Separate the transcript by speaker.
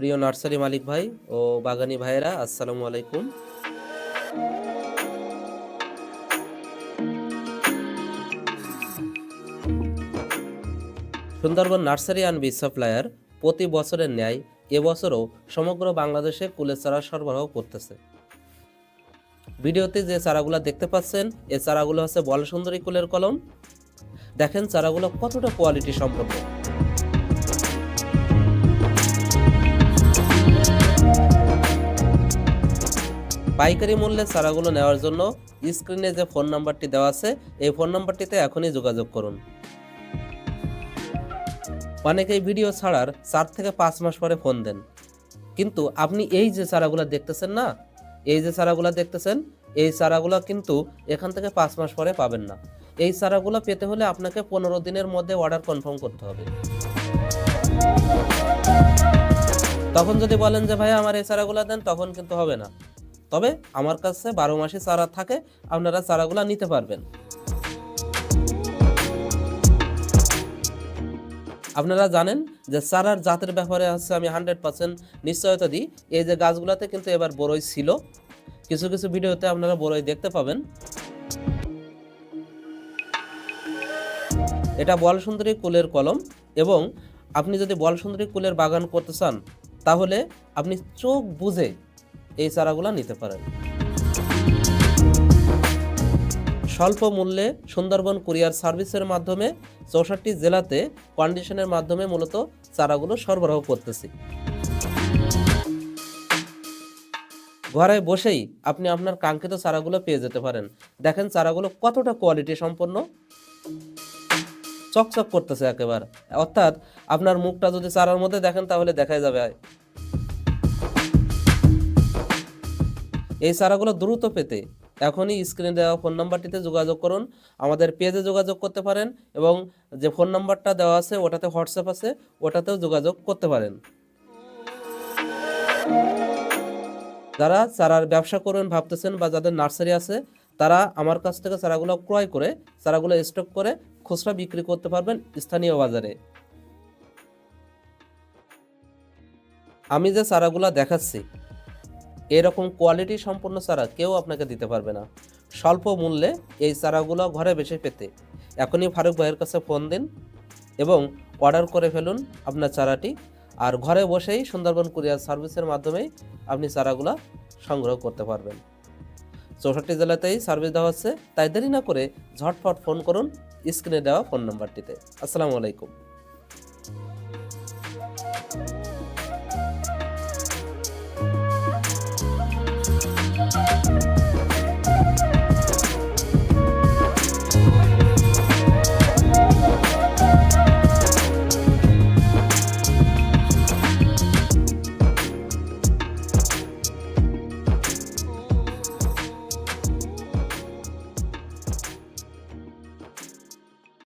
Speaker 1: প্রিয় নার্সারি মালিক ভাই ও বাগানি ভাইয়েরা, আসসালামু আলাইকুম। Sundarban nursery and B supplier প্রতি বছরের ন্যায় এবছরও সমগ্র বাংলাদেশে কুলের চারা সরবরাহ করতেছে। ভিডিওতে যে চারাগুলো দেখতে পাচ্ছেন এই চারাগুলো হচ্ছে বল সুন্দরী কুলের কলম। দেখেন চারাগুলো কতটা কোয়ালিটি সম্পন্ন। পাইকারি মূল্যে চারাগুলো নেওয়ার জন্য স্ক্রিনে যে ফোন নাম্বারটি দেওয়া আছে, এই ফোন নাম্বারটিতে এখনই যোগাযোগ করুন। অনেকেই ভিডিও ছাড়ার চার থেকে পাঁচ মাস পরে ফোন দেন। কিন্তু আপনি এই যে চারাগুলো দেখতেছেন না, এই যে চারাগুলো দেখতেছেন, এই চারাগুলো কিন্তু এখান থেকে পাঁচ মাস পরে পাবেন না। এই চারাগুলো পেতে হলে আপনাকে পনেরো দিনের মধ্যে অর্ডার কনফার্ম করতে হবে। তখন যদি বলেন যে ভাই আমার এই চারাগুলো দেন, তখন কিন্তু হবে না। তবে আমার কাছে বারো মাসে চারা থাকে, আপনারা চারাগুলো নিতে পারবেন। আপনারা জানেন যে চারার জাতের ব্যাপারে হচ্ছে আমি হান্ড্রেড পার্সেন্ট নিশ্চয়তা দিই। এই যে গাছগুলোতে কিন্তু এবার বড়ই ছিল। কিছু কিছু ভিডিওতে আপনারা বড়ই দেখতে পাবেন। এটা বল সুন্দরী কুলের কলম এবং আপনি যদি বল সুন্দরী কুলের বাগান করতে চান, তাহলে আপনি চোখ বুঝে এই চারাগুলো নিতে পারেন। স্বল্প মূল্যে সুন্দরবন কুরিয়ার সার্ভিসের মাধ্যমে চৌষট্টি জেলাতে কন্ডিশনের মাধ্যমে মূলত চারাগুলো সরবরাহ করতেছি। ঘরে বসেই আপনি আপনার কাঙ্ক্ষিত চারাগুলো পেয়ে যেতে পারেন। দেখেন চারাগুলো কতটা কোয়ালিটি সম্পন্ন। চকচক করতেছে একেবারে। অর্থাৎ আপনার মুখটা যদি চারার মধ্যে দেখেন তাহলে দেখাই যাবে। এই চারাগুলো দ্রুত পেতে এখনই স্ক্রিনে দেওয়া ফোন নাম্বারটিতে যোগাযোগ করুন, আমাদের পেজে যোগাযোগ করতে পারেন এবং যে ফোন নাম্বারটা দেওয়া আছে ওটাতে হোয়াটসঅ্যাপ আছে, ওটাতেও যোগাযোগ করতে পারেন। যারা চারার ব্যবসা করবেন, ভাবতেছেন বা যাদের নার্সারি আছে, তারা আমার কাছ থেকে চারাগুলো ক্রয় করে চারাগুলো স্টক করে খুচরা বিক্রি করতে পারবেন স্থানীয় বাজারে। আমি যে চারাগুলো দেখাচ্ছি এরকম কোয়ালিটি সম্পন্ন চারা কেউ আপনাকে দিতে পারবে না। স্বল্প মূল্যে এই চারাগুলো ঘরে বেশি পেতে এখনই ফারুক ভাইয়ের কাছে ফোন দিন এবং অর্ডার করে ফেলুন আপনার চারাটি আর ঘরে বসেই সুন্দরবন কুরিয়ার সার্ভিসের মাধ্যমেই আপনি চারাগুলো সংগ্রহ করতে পারবেন। চৌষট্টি জেলাতেই সার্ভিস দেওয়া হচ্ছে, তাই দেরি না করে ঝটফট ফোন করুন স্ক্রিনে দেওয়া ফোন নাম্বারটিতে আসসালামু আলাইকুম।